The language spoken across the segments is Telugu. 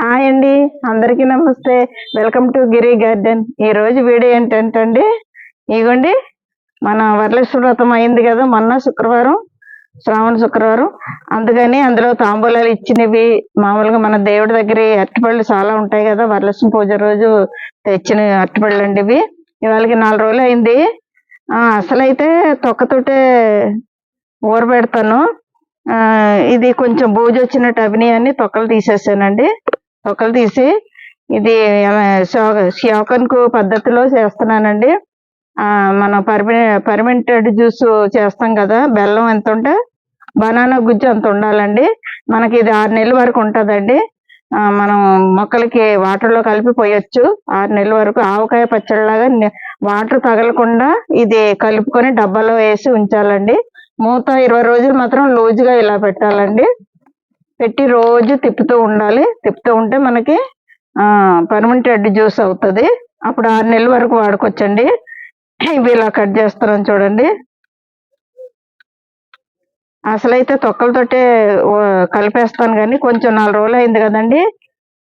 హాయ్ అండి. అందరికీ నమస్తే. వెల్కమ్ టు గిరి గార్డెన్ ఈ రోజు వీడియో ఏంటంటే ఇగోండి. మన వరలక్ష్మి వ్రతం అయింది కదా మొన్న శుక్రవారం శ్రావణ శుక్రవారం. అందుకని అందులో తాంబూలాలు ఇచ్చినవి మామూలుగా మన దేవుడి దగ్గర అరటిపళ్ళు చాలా ఉంటాయి కదా వరలక్ష్మి పూజ రోజు తెచ్చిన అరటిపళ్ళు అండి ఇవి. ఇవాళకి నాలుగు రోజులు అయింది. అసలైతే తొక్కతోటే ఊరబెడతాను ఇది కొంచెం బూజు వచ్చినట్టు అవినయాన్ని తొక్కలు తీసేసానండి. తొక్కలు తీసి ఇది శోకన్కు పద్ధతిలో చేస్తున్నానండి. మనం పర్మి పర్మెంటెడ్ జ్యూస్ చేస్తాం కదా బెల్లం ఎంత ఉంటే బనానా గుజ్జు అంత ఉండాలండి. మనకి ఇది ఆరు నెలల వరకు ఉంటుందండి. మనం మొక్కలకి వాటర్లో కలిపి పోయొచ్చు. ఆరు నెలల వరకు ఆవకాయ పచ్చడిలాగా వాటర్ తగలకుండా ఇది కలుపుకొని డబ్బాలో వేసి ఉంచాలండి. మూత ఇరవై రోజులు మాత్రం లూజుగా ఇలా పెట్టాలండి. పెట్టి రోజు తిప్పుతూ ఉండాలి. తిప్పుతూ ఉంటే మనకి పర్మనెంట్ జ్యూస్ అవుతుంది. అప్పుడు ఆరు నెలల వరకు వాడుకోవచ్చండి. ఇవి ఇలా కట్ చేస్తున్నాను చూడండి. అసలైతే తొక్కలతోటే కలిపేస్తాను కానీ కొంచెం నాలుగు రోజులు అయింది కదండి.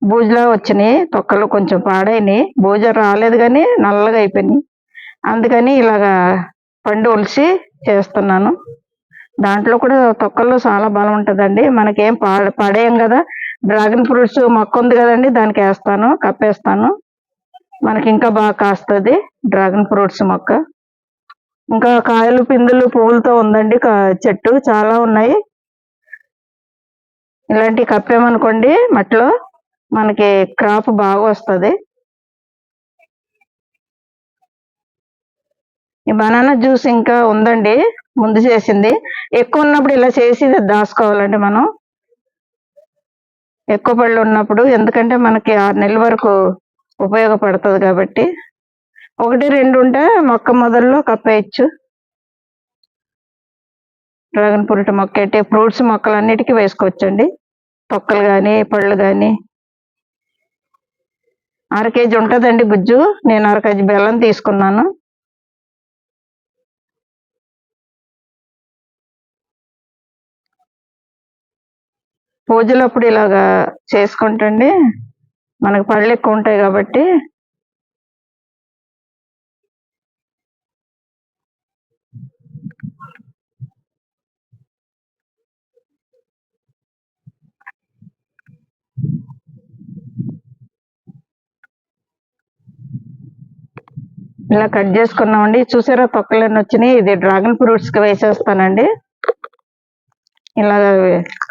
బూజులా వచ్చినాయి. తొక్కలు కొంచెం పాడైనాయి. బూజ రాలేదు కానీ నల్లగా అయిపోయినాయి. అందుకని ఇలాగా పండు ఒలిసి చేస్తున్నాను. దాంట్లో కూడా తొక్కల్లో చాలా బలం ఉంటుందండి. మనకేం పాడ పడేయం కదా. డ్రాగన్ ఫ్రూట్స్ మొక్క ఉంది కదండి దానికి వేస్తాను కప్పేస్తాను. మనకి ఇంకా బాగా కాస్తుంది డ్రాగన్ ఫ్రూట్స్ మొక్క. ఇంకా కాయలు పిందులు పువ్వులతో ఉందండి కా- చెట్టు చాలా ఉన్నాయి. ఇలాంటి కప్పేమనుకోండి మట్టిలో మనకి క్రాప్ బాగా వస్తుంది. ఈ బనానా జ్యూస్ ఇంకా ఉందండి ముందు చేసింది. ఎక్కువ ఉన్నప్పుడు ఇలా చేసి ఇది దాచుకోవాలండి మనం. ఎక్కువ పళ్ళు ఉన్నప్పుడు ఎందుకంటే మనకి ఆరు నెలల వరకు ఉపయోగపడుతుంది కాబట్టి. ఒకటి రెండు ఉంటే మొక్క మొదల్లో కప్పేయచ్చు. డ్రాగన్ ఫ్రూట్ మొక్క అయితే ఫ్రూట్స్ మొక్కలు అన్నిటికీ వేసుకోవచ్చండి. తొక్కలు కానీ పళ్ళు కానీ అర కేజీ ఉంటుందండి గుజ్జు నేను అర కేజీ బెల్లం తీసుకున్నాను. పూజలప్పుడు ఇలాగా చేసుకుంటండి మనకు పళ్ళు ఎక్కువ ఉంటాయి కాబట్టి ఇలా కట్ చేసుకున్నామండి. చూసారా తొక్కలన్నీ వచ్చినాయి. ఇది డ్రాగన్ ఫ్రూట్స్కి వేసేస్తానండి. ఇలా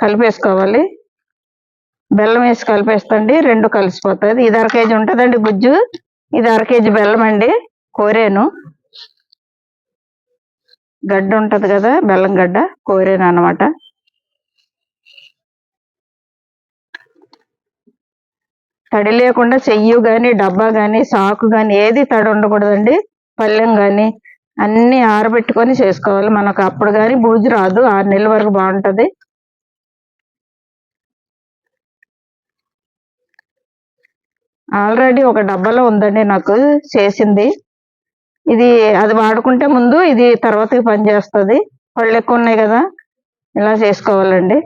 కలిపేసుకోవాలి. బెల్లం వేసి కలిపేస్తండి రెండు కలిసిపోతుంది. ఇది అర కేజీ ఉంటుందండి గుజ్జు. ఇది అర కేజీ బెల్లం అండి కోరేను. గడ్డ ఉంటుంది కదా బెల్లం గడ్డ కోరేను అనమాట తడి లేకుండా చెయ్యి కానీ డబ్బా కానీ సాకు కానీ ఏది తడి ఉండకూడదండి. పళ్ళెం కానీ అన్నీ ఆరబెట్టుకొని చేసుకోవాలి. మనకు అప్పుడు కానీ బూజు రాదు. ఆరు నెలల వరకు బాగుంటుంది. ఆల్రెడీ ఒక డబ్బాలో ఉందండి నాకు చేసింది. ఇది అది వాడుకుంటే ముందు ఇది తర్వాతకి పనిచేస్తుంది. పళ్ళు ఎక్కువ ఉన్నాయి కదా ఇలా చేసుకోవాలండి.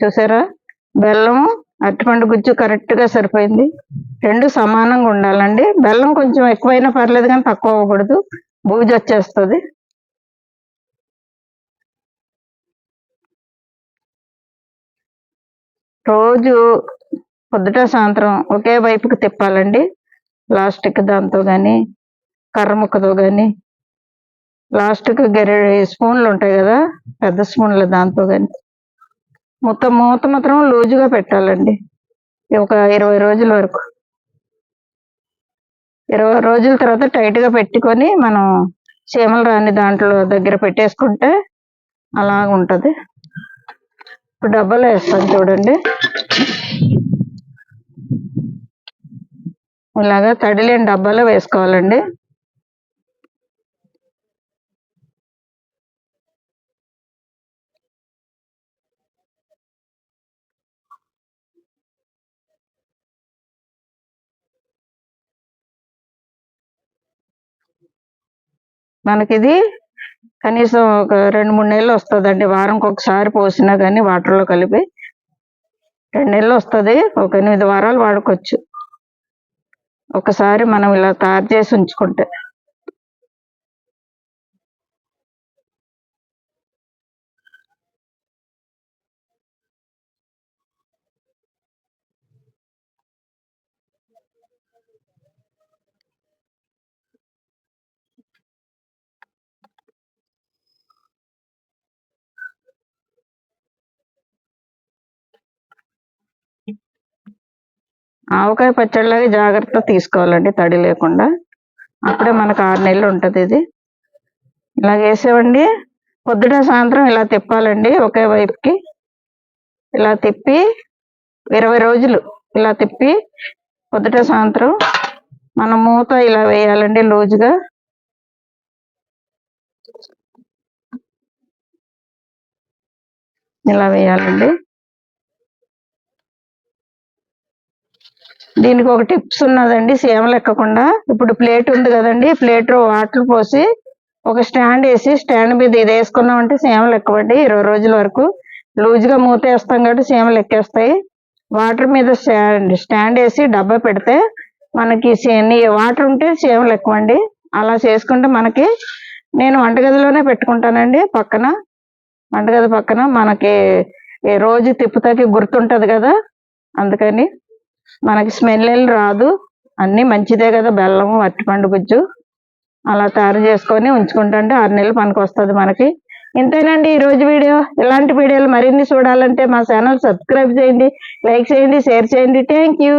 చూసారా? బెల్లం అరటిపండు గుజ్జు కరెక్ట్గా సరిపోయింది. రెండు సమానంగా ఉండాలండి. బెల్లం కొంచెం ఎక్కువైనా పర్లేదు కానీ తక్కువ అవ్వకూడదు. బూజు వచ్చేస్తుంది. రోజు పొద్దుట సాయంత్రం ఒకే వైపుకి తిప్పాలండి. ప్లాస్టిక్ దాంతో కానీ కర్ర ముక్కతో కానీ లాస్ట్కి గరి స్పూన్లు ఉంటాయి కదా పెద్ద స్పూన్లు దాంతో కానీ మొత్తం మూత మాత్రం లూజుగా పెట్టాలండి. ఒక ఇరవై రోజుల వరకు. ఇరవై రోజుల తర్వాత టైట్గా పెట్టుకొని మనం చీమలు రాని దాంట్లో దగ్గర పెట్టేసుకుంటే అలాగ ఉంటుంది. ఇప్పుడు డబ్బాలో వేస్తాను చూడండి. ఇలాగా తడి లేని డబ్బాలో వేసుకోవాలండి. మనకి ఇది కనీసం ఒక రెండు మూడు నెలలు వస్తుందండి. వారంకి ఒకసారి పోసినా కానీ వాటర్లో కలిపి రెండు నెలలు వస్తుంది. ఒక ఎనిమిది వారాలు వాడుకోవచ్చు. ఒకసారి మనం ఇలా తయారు చేసి ఉంచుకుంటే. ఆవకాయ పచ్చడిలాగా జాగ్రత్త తీసుకోవాలండి తడి లేకుండా. అప్పుడే మనకు ఆరు నెలలు ఉంటుంది ఇది. ఇలా వేసేవండి పొద్దున సాయంత్రం ఇలా తిప్పాలండి ఒకే వైపుకి. ఇలా తిప్పి ఇరవై రోజులు ఇలా తిప్పి పొద్దుట సాయంత్రం మన మూత ఇలా వేయాలండి లూజుగా. ఇలా వేయాలండి. దీనికి ఒక టిప్స్ ఉన్నదండి సేమ లెక్కకుండా. ఇప్పుడు ప్లేట్ ఉంది కదండి ప్లేట్ వాటర్ పోసి ఒక స్టాండ్ వేసి స్టాండ్ మీద ఇది వేసుకున్నామంటే సేమ లెక్కవండి ఇరవై రోజుల వరకు. లూజ్గా మూత వేస్తాం కాబట్టి సేమ లెక్కేస్తాయి. వాటర్ మీద స్టాండ్ స్టాండ్ వేసి డబ్బా పెడితే మనకి వాటర్ ఉంటే సేమ లెక్కవండి. అలా చేసుకుంటే మనకి నేను వంటగదిలోనే పెట్టుకుంటానండి పక్కన. వంటగది పక్కన మనకి రోజు తిప్పుతాకి గుర్తుంటుంది కదా అందుకని. మనకి స్మెల్ రాదు. అన్ని మంచిదే కదా బెల్లము అరటిపండు గుజ్జు. అలా తయారు చేసుకొని ఉంచుకుంటుంటే ఆరు నెలలు పనికి వస్తుంది మనకి. ఇంతేనండి ఈ రోజు వీడియో. ఇలాంటి వీడియోలు మరిన్ని చూడాలంటే మా ఛానల్ సబ్స్క్రైబ్ చేయండి లైక్ చేయండి షేర్ చేయండి. Thank you